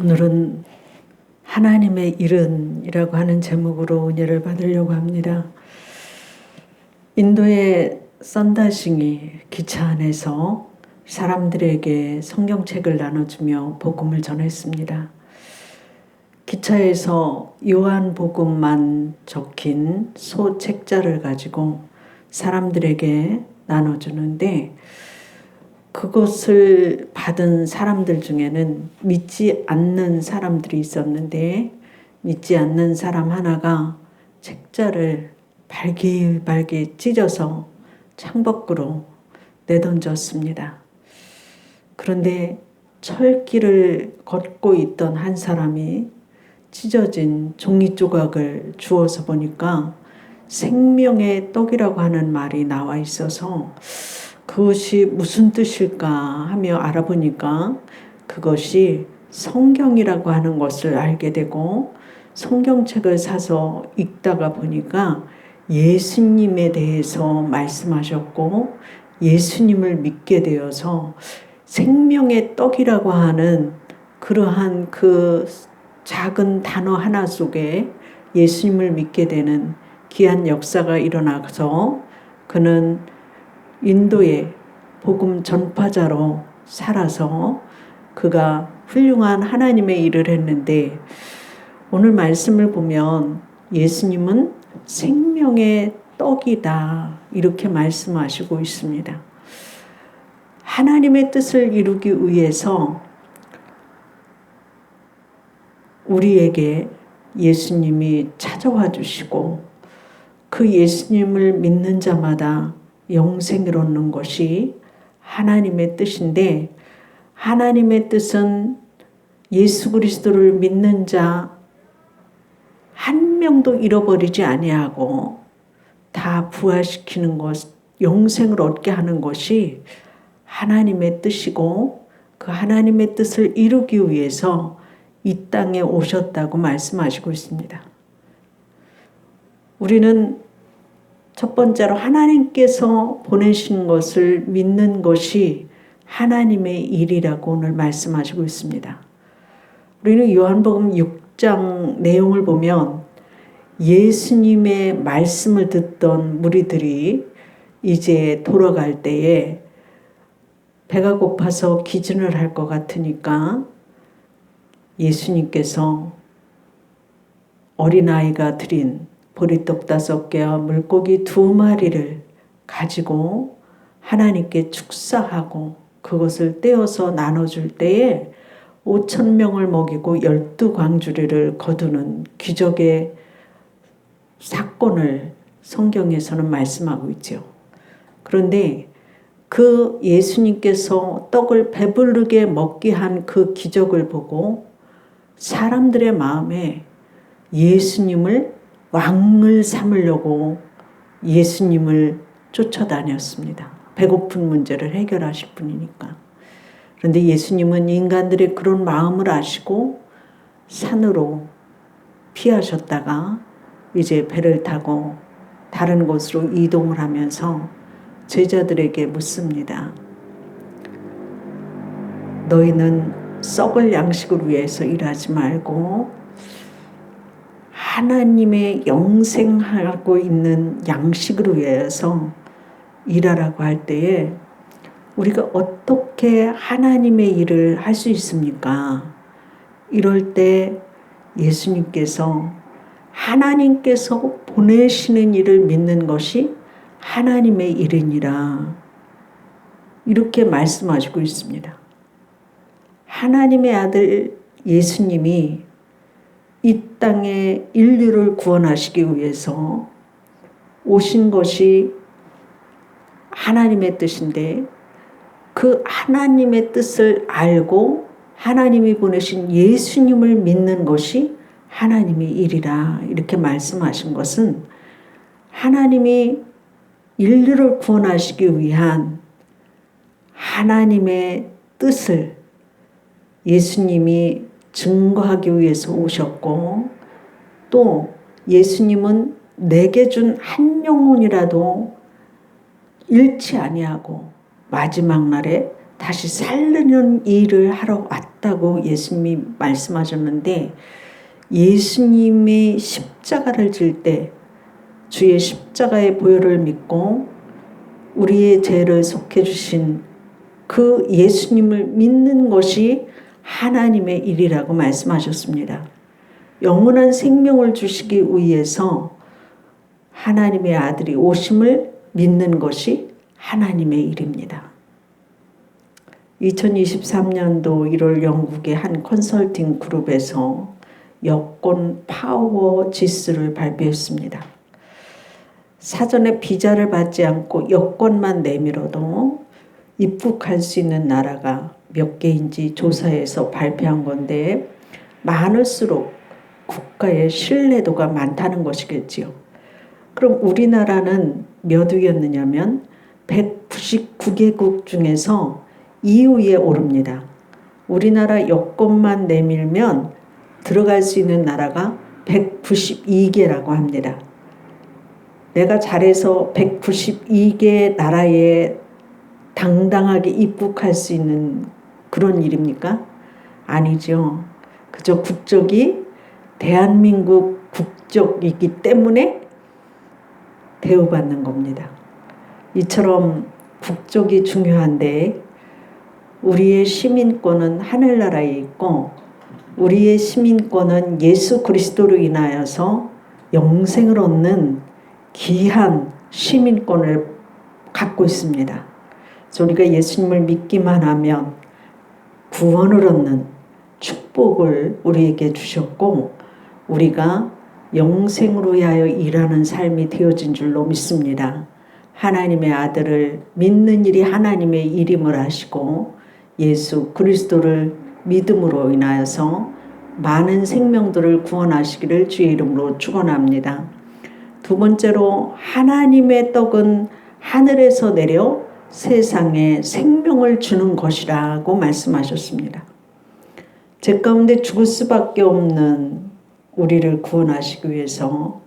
오늘은 하나님의 일은이라고 하는 제목으로 은혜를 받으려고 합니다. 인도의 썬다싱이 기차 안에서 사람들에게 성경책을 나눠주며 복음을 전했습니다. 기차에서 요한 복음만 적힌 소 책자를 가지고 사람들에게 나눠주는데 그것을 받은 사람들 중에는 믿지 않는 사람들이 있었는데 믿지 않는 사람 하나가 책자를 발기발기 찢어서 창밖으로 내던졌습니다. 그런데 철길을 걷고 있던 한 사람이 찢어진 종이 조각을 주워서 보니까 생명의 떡이라고 하는 말이 나와 있어서 그것이 무슨 뜻일까 하며 알아보니까 그것이 성경이라고 하는 것을 알게 되고 성경책을 사서 읽다가 보니까 예수님에 대해서 말씀하셨고 예수님을 믿게 되어서 생명의 떡이라고 하는 그러한 그 작은 단어 하나 속에 예수님을 믿게 되는 귀한 역사가 일어나서 그는 인도의 복음 전파자로 살아서 그가 훌륭한 하나님의 일을 했는데 오늘 말씀을 보면 예수님은 생명의 떡이다 이렇게 말씀하시고 있습니다. 하나님의 뜻을 이루기 위해서 우리에게 예수님이 찾아와 주시고 그 예수님을 믿는 자마다 영생을 얻는 것이 하나님의 뜻인데 하나님의 뜻은 예수 그리스도를 믿는 자 한 명도 잃어버리지 아니하고 다 부활시키는 것, 영생을 얻게 하는 것이 하나님의 뜻이고 그 하나님의 뜻을 이루기 위해서 이 땅에 오셨다고 말씀하시고 있습니다. 우리는 첫 번째로 하나님께서 보내신 것을 믿는 것이 하나님의 일이라고 오늘 말씀하시고 있습니다. 우리는 요한복음 6장 내용을 보면 예수님의 말씀을 듣던 무리들이 이제 돌아갈 때에 배가 고파서 기준을 할 것 같으니까 예수님께서 어린아이가 드린 보리떡 다섯 개와 물고기 두 마리를 가지고 하나님께 축사하고 그것을 떼어서 나눠줄 때에 5천 명을 먹이고 열두 광주리를 거두는 기적의 사건을 성경에서는 말씀하고 있죠. 그런데 그 예수님께서 떡을 배부르게 먹게 한 그 기적을 보고 사람들의 마음에 예수님을 왕을 삼으려고 예수님을 쫓아다녔습니다. 배고픈 문제를 해결하실 분이니까. 그런데 예수님은 인간들의 그런 마음을 아시고 산으로 피하셨다가 이제 배를 타고 다른 곳으로 이동을 하면서 제자들에게 묻습니다. 너희는 썩을 양식을 위해서 일하지 말고 하나님의 영생하고 있는 양식을 위해서 일하라고 할 때에 우리가 어떻게 하나님의 일을 할 수 있습니까? 이럴 때 예수님께서 하나님께서 보내시는 일을 믿는 것이 하나님의 일이니라. 이렇게 말씀하시고 있습니다. 하나님의 아들 예수님이 이 땅에 인류를 구원하시기 위해서 오신 것이 하나님의 뜻인데 그 하나님의 뜻을 알고 하나님이 보내신 예수님을 믿는 것이 하나님의 일이라 이렇게 말씀하신 것은 하나님이 인류를 구원하시기 위한 하나님의 뜻을 예수님이 증거하기 위해서 오셨고 또 예수님은 내게 준 한 영혼이라도 잃지 아니하고 마지막 날에 다시 살리는 일을 하러 왔다고 예수님이 말씀하셨는데 예수님이 십자가를 질 때 주의 십자가의 보혈을 믿고 우리의 죄를 속해 주신 그 예수님을 믿는 것이 하나님의 일이라고 말씀하셨습니다. 영원한 생명을 주시기 위해서 하나님의 아들이 오심을 믿는 것이 하나님의 일입니다. 2023년도 1월 영국의 한 컨설팅 그룹에서 여권 파워 지수를 발표했습니다. 사전에 비자를 받지 않고 여권만 내밀어도 입국할 수 있는 나라가 몇 개인지 조사해서 발표한 건데 많을수록 국가의 신뢰도가 많다는 것이겠지요. 그럼 우리나라는 몇 위였느냐면 199개국 중에서 2위에 오릅니다. 우리나라 여권만 내밀면 들어갈 수 있는 나라가 192개라고 합니다. 내가 잘해서 192개 나라에 당당하게 입국할 수 있는 그런 일입니까? 아니죠. 그저 국적이 대한민국 국적이기 때문에 대우받는 겁니다. 이처럼 국적이 중요한데 우리의 시민권은 하늘나라에 있고 우리의 시민권은 예수 그리스도로 인하여서 영생을 얻는 귀한 시민권을 갖고 있습니다. 우리가 예수님을 믿기만 하면 구원을 얻는 축복을 우리에게 주셨고 우리가 영생으로 위하여 일하는 삶이 되어진 줄로 믿습니다. 하나님의 아들을 믿는 일이 하나님의 일임을 하시고 예수 그리스도를 믿음으로 인하여서 많은 생명들을 구원하시기를 주의 이름으로 축원합니다. 두 번째로 하나님의 떡은 하늘에서 내려 세상에 생명을 주는 것이라고 말씀하셨습니다. 제 가운데 죽을 수밖에 없는 우리를 구원하시기 위해서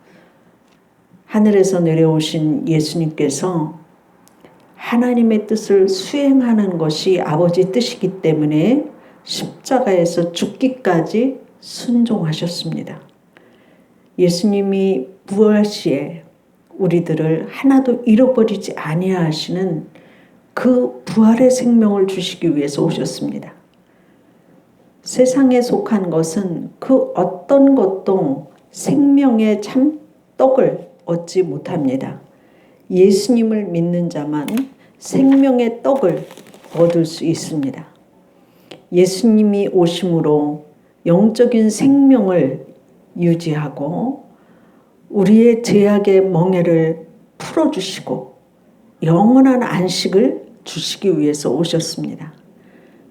하늘에서 내려오신 예수님께서 하나님의 뜻을 수행하는 것이 아버지 뜻이기 때문에 십자가에서 죽기까지 순종하셨습니다. 예수님이 부활 시에 우리들을 하나도 잃어버리지 아니하시는 그 부활의 생명을 주시기 위해서 오셨습니다. 세상에 속한 것은 그 어떤 것도 생명의 참 떡을 얻지 못합니다. 예수님을 믿는 자만 생명의 떡을 얻을 수 있습니다. 예수님이 오심으로 영적인 생명을 유지하고 우리의 제약의 멍에를 풀어주시고 영원한 안식을 주시기 위해서 오셨습니다.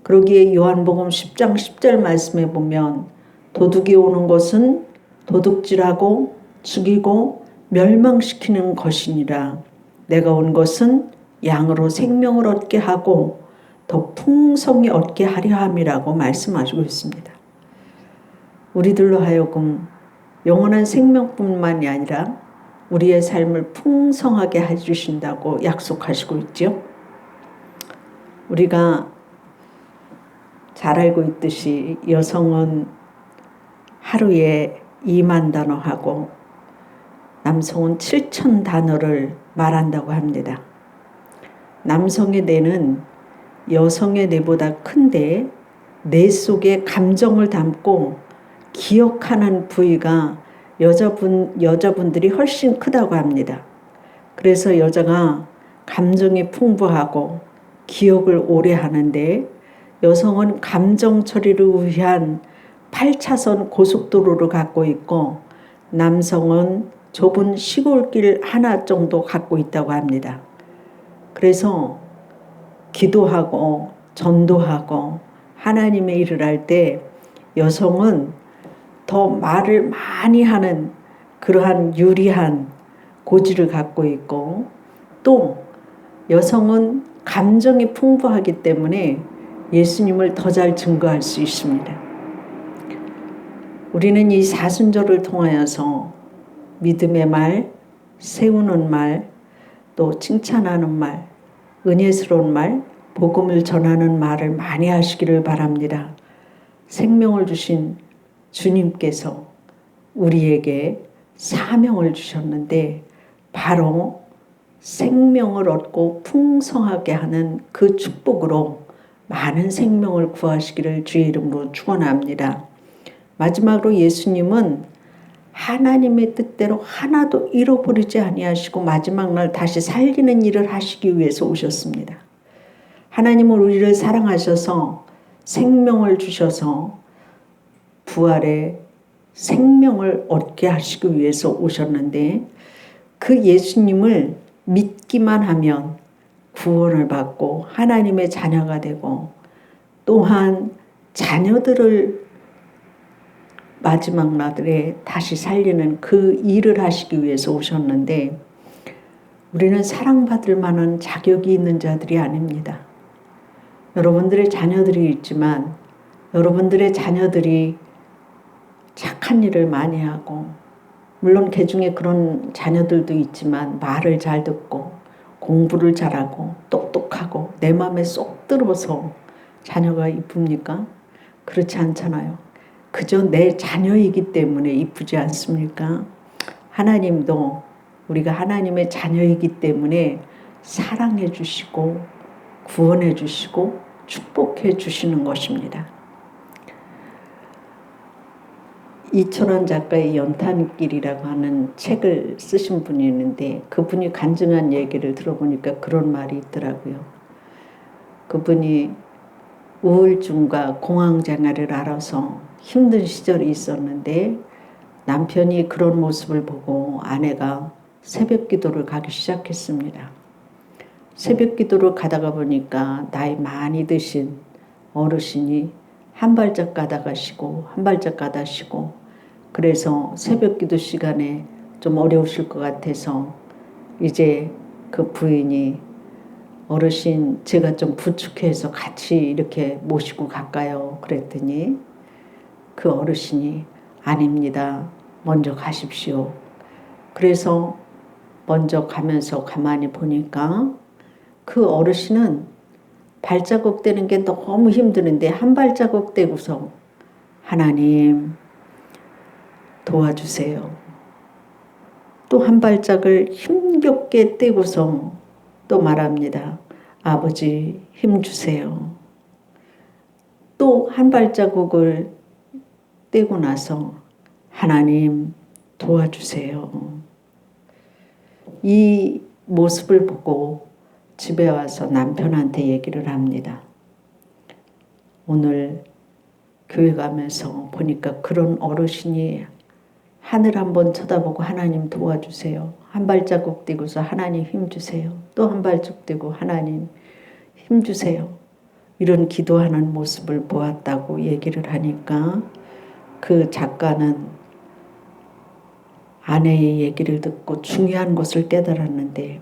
그러기에 요한복음 10장 10절 말씀에 보면 도둑이 오는 것은 도둑질하고 죽이고 멸망시키는 것이니라. 내가 온 것은 양으로 생명을 얻게 하고 더 풍성히 얻게 하려 함이라고 말씀하시고 있습니다. 우리들로 하여금 영원한 생명뿐만이 아니라 우리의 삶을 풍성하게 해주신다고 약속하시고 있죠. 우리가 잘 알고 있듯이 여성은 하루에 2만 단어 하고 남성은 7천 단어를 말한다고 합니다. 남성의 뇌는 여성의 뇌보다 큰데 뇌 속에 감정을 담고 기억하는 부위가 여자분, 여자분들이 훨씬 크다고 합니다. 그래서 여자가 감정이 풍부하고 기억을 오래 하는데 여성은 감정 처리를 위한 8차선 고속도로를 갖고 있고 남성은 좁은 시골길 하나 정도 갖고 있다고 합니다. 그래서 기도하고 전도하고 하나님의 일을 할 때 여성은 더 말을 많이 하는 그러한 유리한 고지를 갖고 있고 또 여성은 감정이 풍부하기 때문에 예수님을 더 잘 증거할 수 있습니다. 우리는 이 사순절을 통하여서 믿음의 말, 세우는 말, 또 칭찬하는 말, 은혜스러운 말, 복음을 전하는 말을 많이 하시기를 바랍니다. 생명을 주신 주님께서 우리에게 사명을 주셨는데 바로 생명을 얻고 풍성하게 하는 그 축복으로 많은 생명을 구하시기를 주의 이름으로 축원합니다. 마지막으로 예수님은 하나님의 뜻대로 하나도 잃어버리지 아니하시고 마지막 날 다시 살리는 일을 하시기 위해서 오셨습니다. 하나님은 우리를 사랑하셔서 생명을 주셔서 부활의 생명을 얻게 하시기 위해서 오셨는데 그 예수님을 믿기만 하면 구원을 받고 하나님의 자녀가 되고 또한 자녀들을 마지막 날에 다시 살리는 그 일을 하시기 위해서 오셨는데 우리는 사랑받을 만한 자격이 있는 자들이 아닙니다. 여러분들의 자녀들이 있지만 여러분들의 자녀들이 착한 일을 많이 하고 물론 개 중에 그런 자녀들도 있지만 말을 잘 듣고 공부를 잘하고 똑똑하고 내 마음에 쏙 들어서 자녀가 이쁩니까? 그렇지 않잖아요. 그저 내 자녀이기 때문에 이쁘지 않습니까? 하나님도 우리가 하나님의 자녀이기 때문에 사랑해 주시고 구원해 주시고 축복해 주시는 것입니다. 이천원 작가의 연탄길이라고 하는 책을 쓰신 분이 있는데 그분이 간증한 얘기를 들어보니까 그런 말이 있더라고요. 그분이 우울증과 공황장애를 알아서 힘든 시절이 있었는데 남편이 그런 모습을 보고 아내가 새벽 기도를 가기 시작했습니다. 새벽 기도를 가다가 보니까 나이 많이 드신 어르신이 한 발짝 가다가시고 한 발짝 가다시고 그래서 새벽 기도 시간에 좀 어려우실 것 같아서 이제 그 부인이 어르신 제가 좀 부축해서 같이 이렇게 모시고 갈까요? 그랬더니 그 어르신이 아닙니다. 먼저 가십시오. 그래서 먼저 가면서 가만히 보니까 그 어르신은 발자국 떼는 게 너무 힘드는데 한 발자국 떼고서 하나님 도와주세요. 또 한 발짝을 힘겹게 떼고서 또 말합니다. 아버지 힘 주세요. 또 한 발자국을 떼고 나서 하나님 도와주세요. 이 모습을 보고 집에 와서 남편한테 얘기를 합니다. 오늘 교회 가면서 보니까 그런 어르신이 하늘 한번 쳐다보고 하나님 도와주세요. 한 발자국 떼고서 하나님 힘 주세요. 또 한 발자국 떼고 하나님 힘 주세요. 이런 기도하는 모습을 보았다고 얘기를 하니까 그 작가는 아내의 얘기를 듣고 중요한 것을 깨달았는데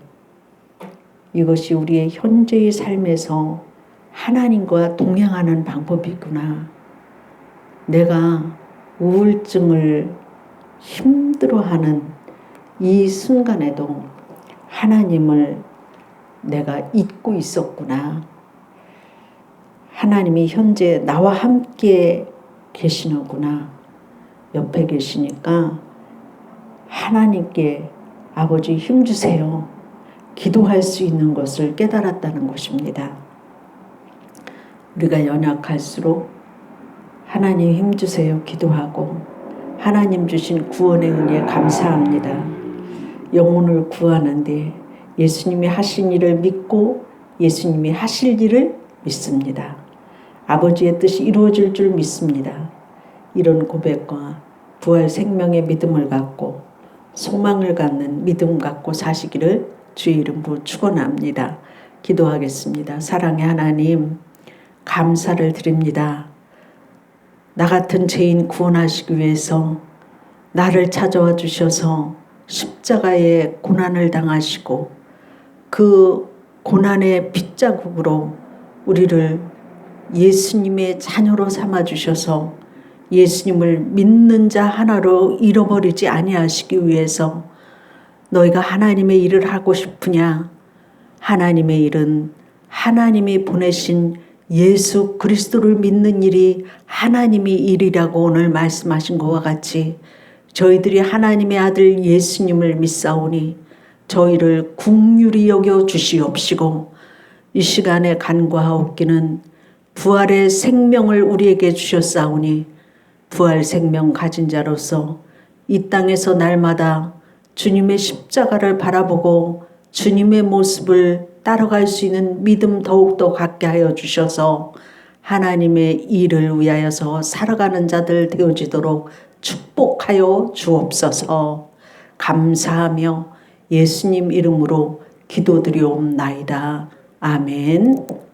이것이 우리의 현재의 삶에서 하나님과 동행하는 방법이구나. 내가 우울증을 힘들어하는 이 순간에도 하나님을 내가 잊고 있었구나. 하나님이 현재 나와 함께 계시는구나. 옆에 계시니까 하나님께 아버지 힘주세요. 기도할 수 있는 것을 깨달았다는 것입니다. 우리가 연약할수록 하나님 힘주세요. 기도하고 하나님 주신 구원의 은혜에 감사합니다. 영혼을 구하는데 예수님이 하신 일을 믿고 예수님이 하실 일을 믿습니다. 아버지의 뜻이 이루어질 줄 믿습니다. 이런 고백과 부활 생명의 믿음을 갖고 소망을 갖는 믿음 갖고 사시기를 주의 이름으로 축원합니다. 기도하겠습니다. 사랑의 하나님 감사를 드립니다. 나 같은 죄인 구원하시기 위해서 나를 찾아와 주셔서 십자가의 고난을 당하시고 그 고난의 빗자국으로 우리를 예수님의 자녀로 삼아 주셔서 예수님을 믿는 자 하나로 잃어버리지 아니하시기 위해서 너희가 하나님의 일을 하고 싶으냐? 하나님의 일은 하나님이 보내신 예수 그리스도를 믿는 일이 하나님의 일이라고 오늘 말씀하신 것과 같이 저희들이 하나님의 아들 예수님을 믿사오니 저희를 국률이 여겨 주시옵시고 이 시간에 간과하옵기는 부활의 생명을 우리에게 주셨사오니 부활 생명 가진 자로서 이 땅에서 날마다 주님의 십자가를 바라보고 주님의 모습을 따라갈 수 있는 믿음 더욱더 갖게 하여 주셔서 하나님의 일을 위하여서 살아가는 자들 되어지도록 축복하여 주옵소서 감사하며 예수님 이름으로 기도드리옵나이다. 아멘.